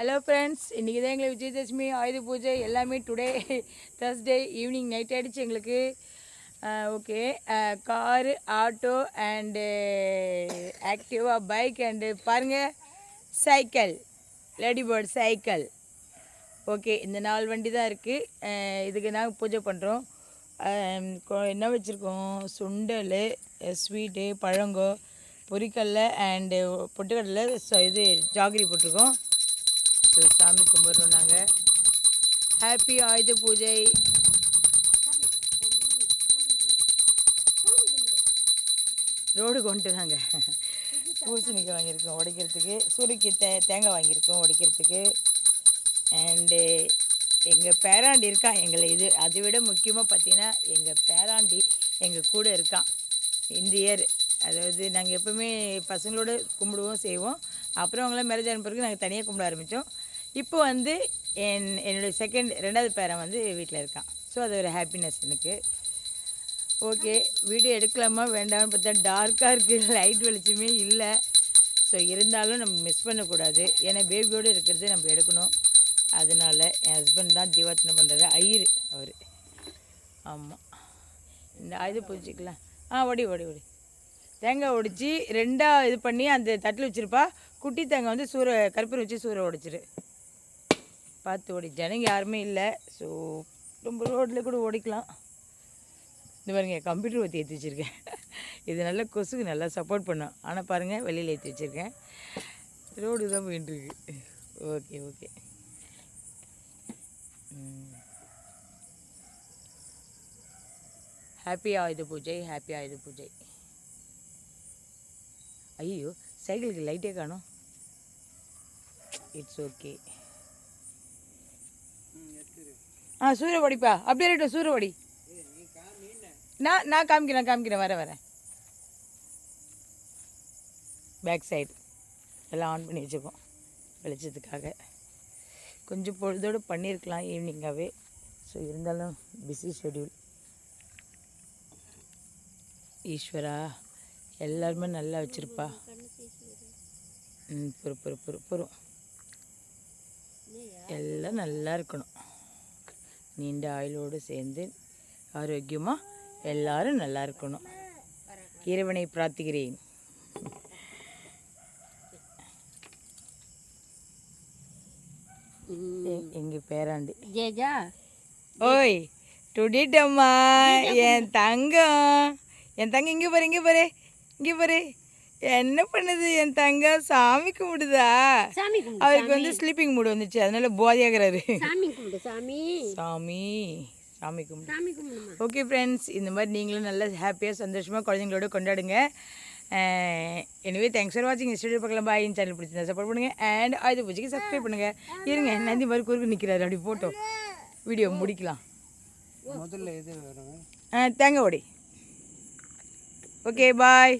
Hello friends இன்றைக்கி தான் எங்களுக்கு விஜயதசமி ஆயுத பூஜை எல்லாமே டுடே தர்ஸ்டே ஈவினிங் நைட் ஆகிடுச்சு எங்களுக்கு. Okay car auto and Activa bike and பாருங்கள் cycle lady bird cycle okay இந்த நாலு வண்டி தான் இருக்குது இதுக்கு நாங்கள் பூஜை பண்ணுறோம் என்ன வச்சுருக்கோம்? சுண்டல் ஸ்வீட்டு பழங்கோ பொரிக்கடலை அண்டு பொட்டுக்கடலை ச- இது ஜாகிரி போட்டிருக்கோம். ஸோ சாமி கும்பிட்றோம் நாங்கள் ஹாப்பி ஆயுத பூஜை. ரோடு கொண்டு நாங்கள் பூசணிக்காய் வாங்கியிருக்கோம் உடைக்கிறதுக்கு. சூரிக்கு தே தேங்காய் வாங்கியிருக்கோம் உடைக்கிறதுக்கு. அண்டு எங்கள் பேராண்டி இருக்கான் எங்களை இது அதை விட முக்கியமாக பார்த்தீங்கன்னா எங்கள் பேராண்டி எங்கள் கூட இருக்கான். இந்த இயர் அதாவது நாங்கள் எப்போவுமே பசங்களோட கும்பிடுவோம் செய்வோம். அப்புறம் அவங்களாம் மேரேஜ் ஆன பிறகு நாங்கள் தனியாக கும்பிட ஆரம்பித்தோம் இப்போ வந்து என் என்னுடைய செகண்ட் ரெண்டாவது பேரன் வந்து வீட்டில் இருக்கான். ஸோ அது ஒரு ஹாப்பினஸ் எனக்கு. ஓகே வீடியோ எடுக்கலாமா வேண்டாம்னு பார்த்தா டார்க்காக இருக்குது லைட் வெளிச்சமே இல்லை. ஸோ இருந்தாலும் நம்ம மிஸ் பண்ணக்கூடாது. ஏன்னா பேபியோடு இருக்கிறது நம்ம எடுக்கணும். அதனால் என் ஹஸ்பண்ட் தான் தீவாத்தனை பண்ணுறது ஐயர் அவர். ஆமாம் இந்த ஆயுத பூஜைக்கலாம் ஆ ஓடி ஓடி ஓடி. தேங்காய் ஒடிச்சு ரெண்டாக இது பண்ணி அந்த தட்டில் வச்சுருப்பா. குட்டி தேங்காய் வந்து சூற கருப்பூரம் வச்சு சூற உடைச்சிரு. பார்த்து ஓடி ஜனங்க யாருமே இல்லை. ஸோ ரொம்ப ரோட்டில் கூட ஓடிக்கலாம். இந்த பாருங்க கம்ப்யூட்டர் ஊற்றி ஏற்றி வச்சுருக்கேன். இது நல்ல கொசுக்கு நல்லா சப்போர்ட் பண்ணும். ஆனால் பாருங்கள் வெளியில் ஏற்றி வச்சுருக்கேன். ரோடு தான் போயிட்டுருக்கு ஓகே ஓகே ஹாப்பி ஆயுத பூஜை ஹாப்பி ஆயுத பூஜை. ஐயோ சைக்கிளுக்கு லைட்டே காணும். இட்ஸ் ஓகே ஆ சூரியவடிப்பா அப்படியே இருக்கட்டும் சூரியவடி நான் நான் காமிக்கிறேன் காமிக்கிறேன். வரேன் வரேன் பேக் சைடு எல்லாம் ஆன் பண்ணி வச்சுப்போம். வெளிச்சத்துக்காக. கொஞ்சம் பொழுதோடு பண்ணியிருக்கலாம் ஈவினிங்காகவே ஸோ இருந்தாலும் பிஸி ஷெட்யூல் ஈஸ்வரா எல்லாருமே நல்லா வச்சுருப்பா. ம் பொறு பொறு பொறு பொறும் எல்லாம் நல்லா இருக்கணும். நீண்ட ஆயுளோடு சேர்ந்து ஆரோக்கியமாக எல்லாரும் நல்லா இருக்கணும். இறைவனை பிரார்த்திக்கிறேன். எங்க பேராண்டி? ஜேஜா. ஓய் டுடிட்டம்மா என் தங்கம். என் தங்கம் இங்கே பாரு இங்கே பாரு இங்கே பாரு. என்ன பண்ணுது? என் தங்கம் சாமி கும்பிடுதா? அவருக்கு வந்து ஸ்லீப்பிங் மூடு வந்துச்சு. அதனால போதையாகிறாரு. சாமி சாமி. சாமி சாமி கும்பிடு. ஓகே ஃப்ரெண்ட்ஸ் இந்த மாதிரி நீங்களும் நல்லா ஹாப்பியாக சந்தோஷமாக குழந்தைங்களோட கொண்டாடுங்க. எனவே தேங்க்ஸ் ஃபார் வாட்சிங் ஸ்டுடியோ பார்க்கலாம். பாய் சேனல் பிடிச்சிருந்தா சப்போர்ட் பண்ணுங்கள் அண்ட் ஆயுத பூஜைக்கு சப்ஸ்கிரைப் பண்ணுங்கள் இருங்க நந்தி மாதிரி குறுக்கு நிற்கிறாரு அப்படி போட்டோம் வீடியோ முடிக்கலாம். முதல்ல ஆ தேங்காய் ஓடி ஓகே பாய்